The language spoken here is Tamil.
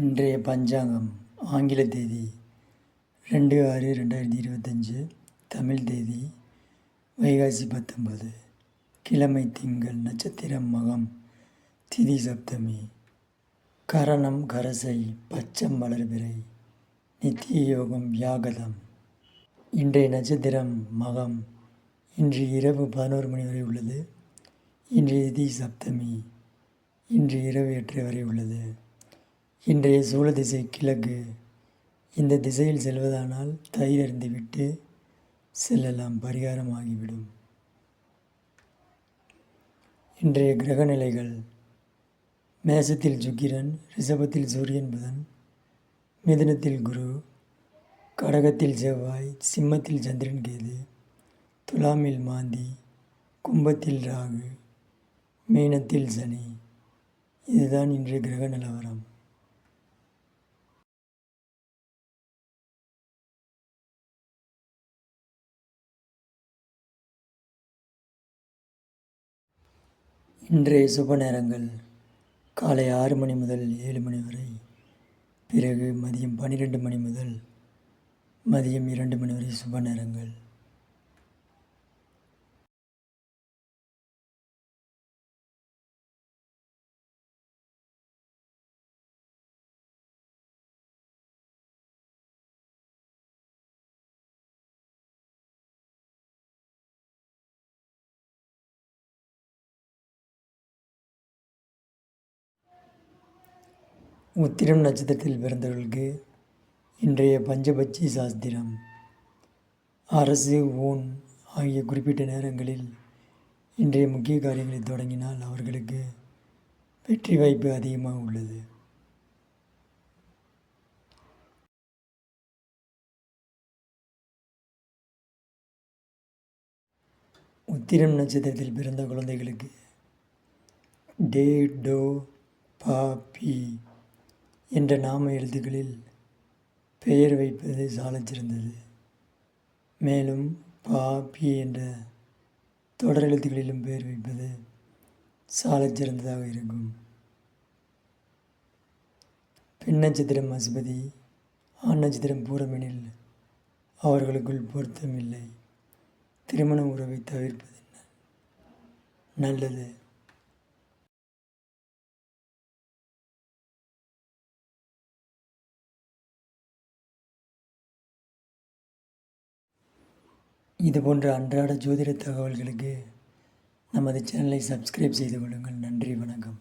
இன்றைய பஞ்சாங்கம் ஆங்கில தேதி ரெண்டு ஆறு ரெண்டாயிரத்தி இருபத்தஞ்சு தமிழ் தேதி வைகாசி பத்தொன்பது கிழமை திங்கள் நட்சத்திரம் மகம் திதி சப்தமி. கரணம் கரசை பச்சம் வளர்பிறை நித்திய யோகம் வியாகதம் இன்றைய நட்சத்திரம் மகம் இன்று இரவு பதினோரு மணி வரை உள்ளது. இன்றைய திதி சப்தமி இன்று இரவு எட்டு வரை உள்ளது. இன்றைய சூழ திசை கிழக்கு. இந்த திசையில் செல்வதானால் தயிர் விட்டு செல்லலாம் பரிகாரமாகிவிடும் இன்றைய கிரக நிலைகள். மேசத்தில் சுக்கிரன் ரிஷபத்தில் சூரியன் புதன் மிதனத்தில் குரு கடகத்தில் செவ்வாய் சிம்மத்தில் சந்திரன் கேது துலாமில் மாந்தி கும்பத்தில் ராகு மீனத்தில் சனி. இதுதான் இன்றைய கிரக நிலவரம். இன்றைய சுப நேரங்கள் காலை ஆறு மணி முதல் ஏழு மணி வரை. பிறகு மதியம் பன்னிரெண்டு மணி முதல் மதியம் இரண்டு மணி வரை சுப நேரங்கள். உத்திரம் நட்சத்திரத்தில் பிறந்தவர்களுக்கு இன்றைய பஞ்சபட்சி சாஸ்திரம். அரசு ஊன் ஆகிய குறிப்பிட்ட நேரங்களில் இன்றைய முக்கிய காரியங்களை தொடங்கினால் அவர்களுக்கு வெற்றி வாய்ப்பு அதிகமாக உள்ளது. உத்திரம் நட்சத்திரத்தில் பிறந்த குழந்தைகளுக்கு டே டோ பா பி என்ற நாம எழுத்துக்களில் பெயர் வைப்பது சாலச்சிறந்தது மேலும் பா பி என்ற தொடர் எழுத்துக்களிலும் பெயர் வைப்பது சாலச்சிறந்ததாக இருக்கும். பெண் நட்சத்திரம் அசுபதி ஆண் நட்சத்திரம் பூரமெனில் அவர்களுக்குள் பொருத்தமில்லை. திருமண உறவை தவிர்ப்பது நல்லது. இது போன்ற அன்றாட ஜோதிட தகவல்களுக்கு நமது சேனலை சப்ஸ்கிரைப் செய்து கொள்ளுங்கள். நன்றி வணக்கம்.